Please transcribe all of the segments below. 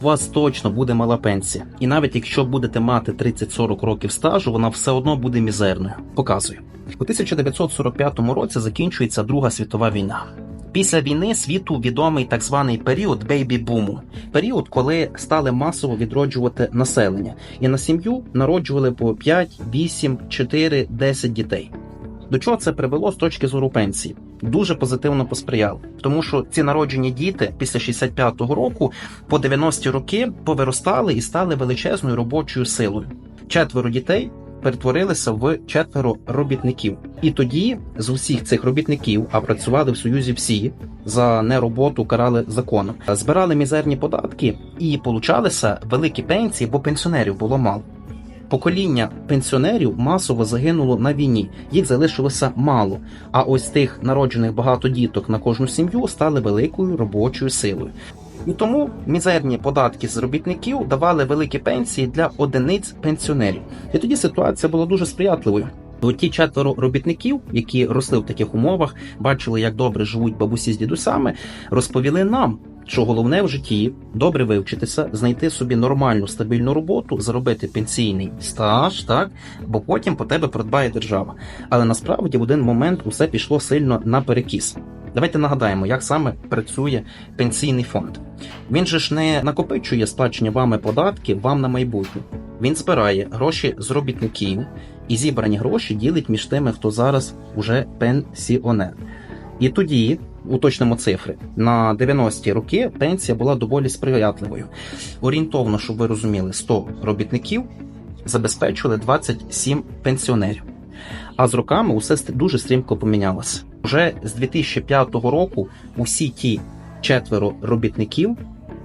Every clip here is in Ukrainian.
у вас точно буде мала пенсія. І навіть якщо будете мати 30-40 років стажу, вона все одно буде мізерною. Показую. У 1945 році закінчується Друга світова війна. Після війни світу відомий так званий період бейбі-буму. Період, коли стали масово відроджувати населення, і на сім'ю народжували по 5, 8, 4, 10 дітей. До чого це привело з точки зору пенсії? Дуже позитивно посприяло, тому що ці народжені діти після 65-го року по 90-ті роки повиростали і стали величезною робочою силою. Четверо дітей перетворилися в четверо робітників. І тоді з усіх цих робітників, а працювали в Союзі всі за нероботу карали законом, збирали мізерні податки і получалися великі пенсії, бо пенсіонерів було мало. Покоління пенсіонерів масово загинуло на війні, їх залишилося мало. А ось тих народжених багато діток на кожну сім'ю стали великою робочою силою. І тому мізерні податки з робітників давали великі пенсії для одиниць пенсіонерів. І тоді ситуація була дуже сприятливою. От ті четверо робітників, які росли в таких умовах, бачили, як добре живуть бабусі з дідусями, розповіли нам, що головне в житті добре вивчитися, знайти собі нормальну стабільну роботу, заробити пенсійний стаж, так бо потім по тебе продбає держава. Але насправді в один момент усе пішло сильно на перекіс. Давайте нагадаємо, як саме працює пенсійний фонд. Він же ж не накопичує сплачені вами податки вам на майбутнє. Він збирає гроші з робітників і зібрані гроші ділить між тими, хто зараз уже пенсіонер. І тоді, уточнимо цифри, на 90-ті роки пенсія була доволі сприятливою. Орієнтовно, щоб ви розуміли, 100 робітників забезпечували 27 пенсіонерів. А з роками усе дуже стрімко помінялося. Вже з 2005 року усі ті четверо робітників,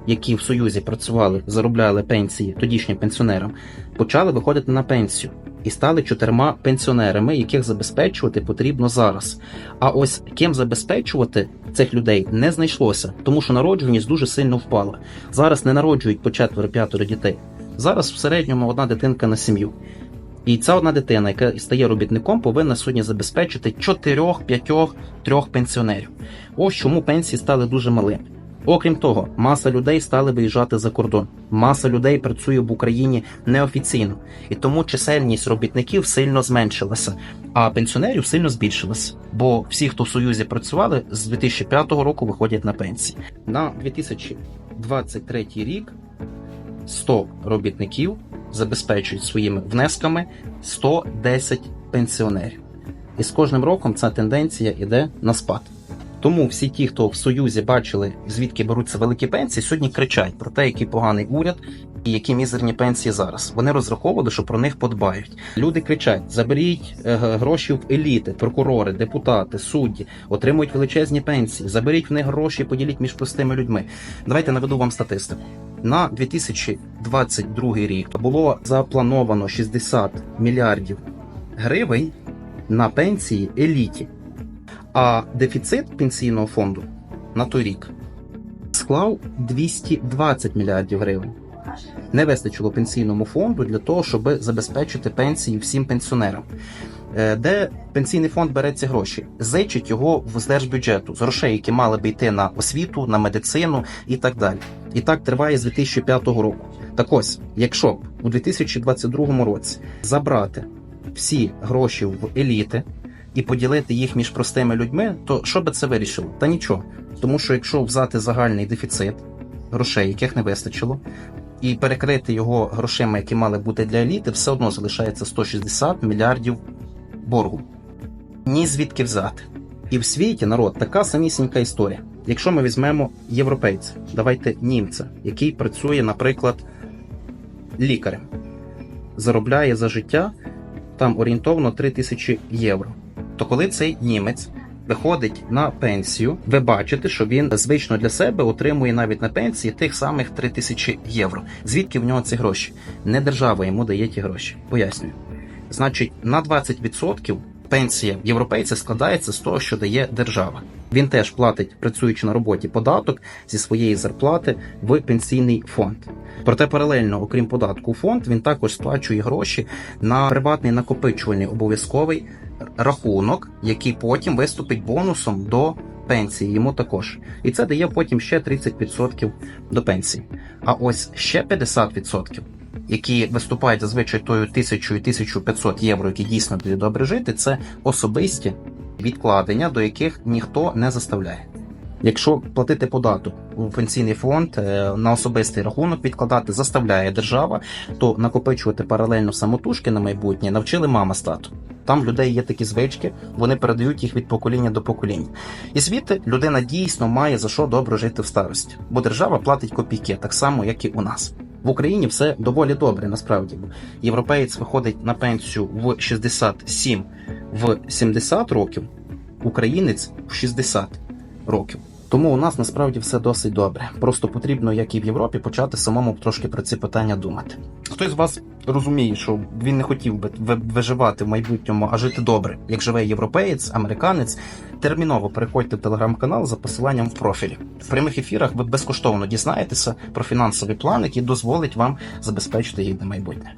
які в Союзі працювали, заробляли пенсії тодішнім пенсіонерам, почали виходити на пенсію і стали чотирма пенсіонерами, яких забезпечувати потрібно зараз. А ось ким забезпечувати цих людей не знайшлося, тому що народжуваність дуже сильно впала. Зараз не народжують по четверо-п'ятеро дітей. Зараз в середньому одна дитинка на сім'ю. І ця одна дитина, яка стає робітником, повинна сьогодні забезпечити 4, 5, 3 пенсіонерів. Ось чому пенсії стали дуже малими. Окрім того, маса людей стали виїжджати за кордон. Маса людей працює в Україні неофіційно, і тому чисельність робітників сильно зменшилася, а пенсіонерів сильно збільшилася. Бо всі, хто в Союзі працювали, з 2005 року виходять на пенсії. На 2023 рік 100 робітників забезпечують своїми внесками 110 пенсіонерів. І з кожним роком ця тенденція йде на спад. Тому всі ті, хто в Союзі бачили, звідки беруться великі пенсії, сьогодні кричать про те, який поганий уряд і які мізерні пенсії зараз. Вони розраховували, що про них подбають. Люди кричать: заберіть е, гроші в еліти, прокурори, депутати, судді, отримують величезні пенсії. Заберіть в них гроші, поділіть між простими людьми. Давайте наведу вам статистику. На 2022 рік було заплановано 60 мільярдів гривень на пенсії еліті. А дефіцит пенсійного фонду на той рік склав 220 мільярдів гривень. Не вистачило пенсійному фонду для того, щоб забезпечити пенсії всім пенсіонерам. Е, Де пенсійний фонд бере ці гроші? Зичить його з держбюджету, з грошей, які мали б йти на освіту, на медицину і так далі. І так триває з 2005 року. Так ось, якщо б у 2022 році забрати всі гроші в еліти, і поділити їх між простими людьми, то що би це вирішило? Та нічого. Тому що якщо взяти загальний дефіцит грошей, яких не вистачило, і перекрити його грошима, які мали бути для еліти, все одно залишається 160 мільярдів боргу. Ні звідки взяти. І в світі народ така самісінька історія. Якщо ми візьмемо європейця, давайте німця, який працює, наприклад, лікарем, заробляє за життя там орієнтовно 3 тисячі євро то коли цей німець виходить на пенсію, ви бачите, що він звично для себе отримує навіть на пенсії тих самих 3 тисячі євро. Звідки в нього ці гроші? Не держава йому дає ті гроші. Пояснюю. Значить, на 20% пенсія європейця складається з того, що дає держава. Він теж платить, працюючи на роботі, податок зі своєї зарплати в пенсійний фонд. Проте паралельно, окрім податку, фонд він також сплачує гроші на приватний накопичувальний обов'язковий рахунок, який потім виступить бонусом до пенсії йому також. І це дає потім ще 30% до пенсії. А ось ще 50%, які виступають зазвичай тою 1000 і 1500 євро, які дійсно дають добре жити, це особисті відкладення, до яких ніхто не заставляє. Якщо платити податок у пенсійний фонд е, на особистий рахунок відкладати заставляє держава, то накопичувати паралельно самотужки на майбутнє навчили мама з татом. Там людей є такі звички, вони передають їх від покоління до покоління. І звідти людина дійсно має за що добре жити в старості, бо держава платить копійки, так само як і у нас. В Україні все доволі добре, насправді. Європеєць виходить на пенсію в 67 в 70 років, українець в 60 років. Тому у нас насправді все досить добре. Просто потрібно, як і в Європі, почати самому трошки про ці питання думати. Хтось з вас розуміє, що він не хотів би виживати в майбутньому, а жити добре, як живе європеєць, американець. Терміново переходьте в телеграм-канал за посиланням в профілі. В прямих ефірах ви безкоштовно дізнаєтеся про фінансовий план, який дозволить вам забезпечити їх на майбутнє.